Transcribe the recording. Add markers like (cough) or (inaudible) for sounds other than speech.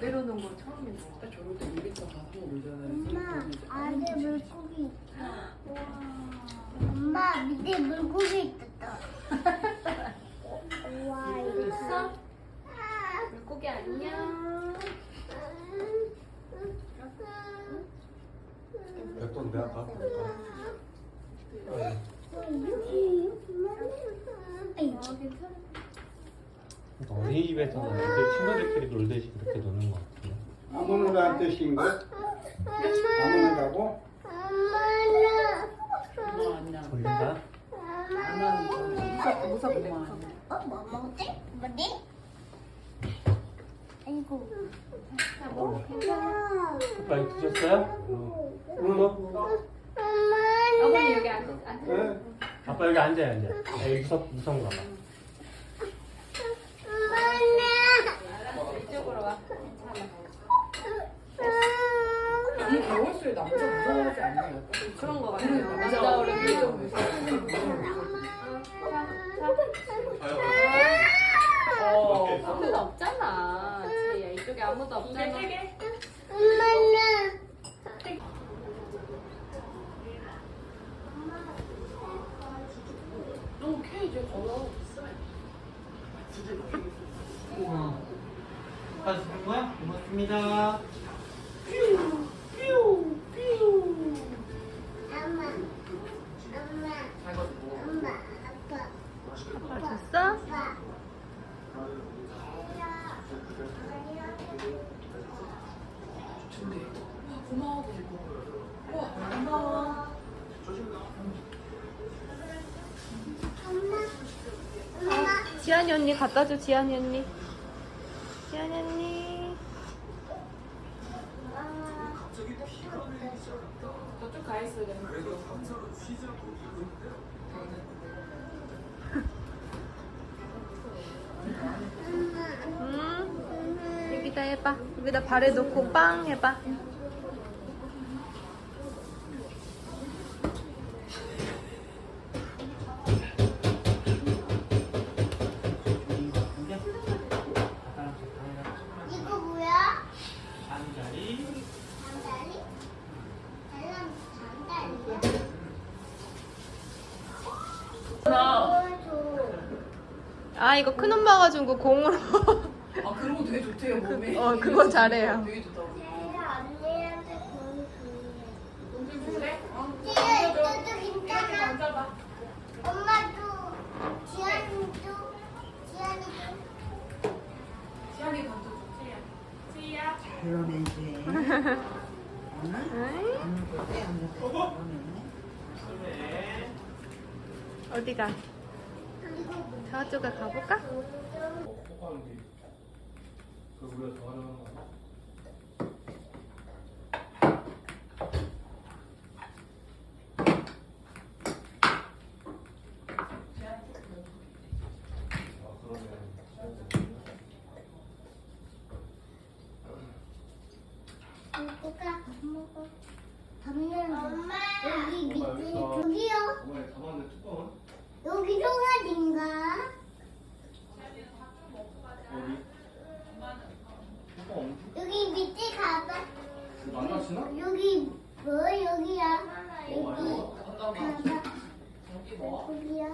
딱 저럴 때 놀이터 가서 엄마, 안에 물고기 있다. 엄마, 밑에 물고기 있다. (laughs) 와, 있어? 물고기 안녕. 몇돈 내가 갖고 올까? 어, 괜찮아. 어린이집에서는 애들 친구들끼리 놀듯이 그렇게 노는 것. 안 오는다는 뜻인가? 안 오는다고? 엄마 안녕. 졸린다? 엄마는 무섭 무섭고 엄마 안녕. 어, 뭐 먹지? 뭐지? 아이고. 자, 뭐. 아빠 이거 드셨어요? 응. 어머니 여기 앉아. 네? 아빠 여기 앉아요, 앉아. 에이, 무섭, 무서운가 봐. 알았어. 이쪽으로 와. 괜찮아. 이 배웠을 남자 무서워하지? 그런 거 같아요. 남자 어른들 좀 무서워. 어, 아무도 없잖아. 지혜야, 이쪽에 아무도 없잖아. 걸어. 어. 아빠 주는 거야? 고맙습니다. 엄마, 엄마, 잘 걷고. 엄마, 아빠, 아빠 줬어? 아빠. 근데 와 고마워 그리고 와 고마워. 지한이 언니 갖다 줘, 지한이 언니. 지한이 언니. 저쪽 가 있어야 되는 거. 음. 여기다 해봐. 여기다 발에 놓고 빵 해봐. 아, 이거 큰 엄마가 준 거 공으로. 아 그런 거 되게 좋대요 몸에. 어, 그거 잘해요. 되게 좋다고. 제가 언니한테 보여줘. 동생 줄래? 어. 지아 이것도 괜찮아. 앉아봐. 엄마도 지안이도 지안이도 지한이 먼저 줘. 지야. 지야. 불러내지. 어디 가? 저쪽에 가볼까? 누가 밥 먹어? 밥는 엄마 여기 밑에 여기요 어머니 담았는데 뚜껑은? 여기 송아지 만나시나? 여기 뭐 여기야? 어, 아니, 뭐? 여기 한다고. 뭐? 여기야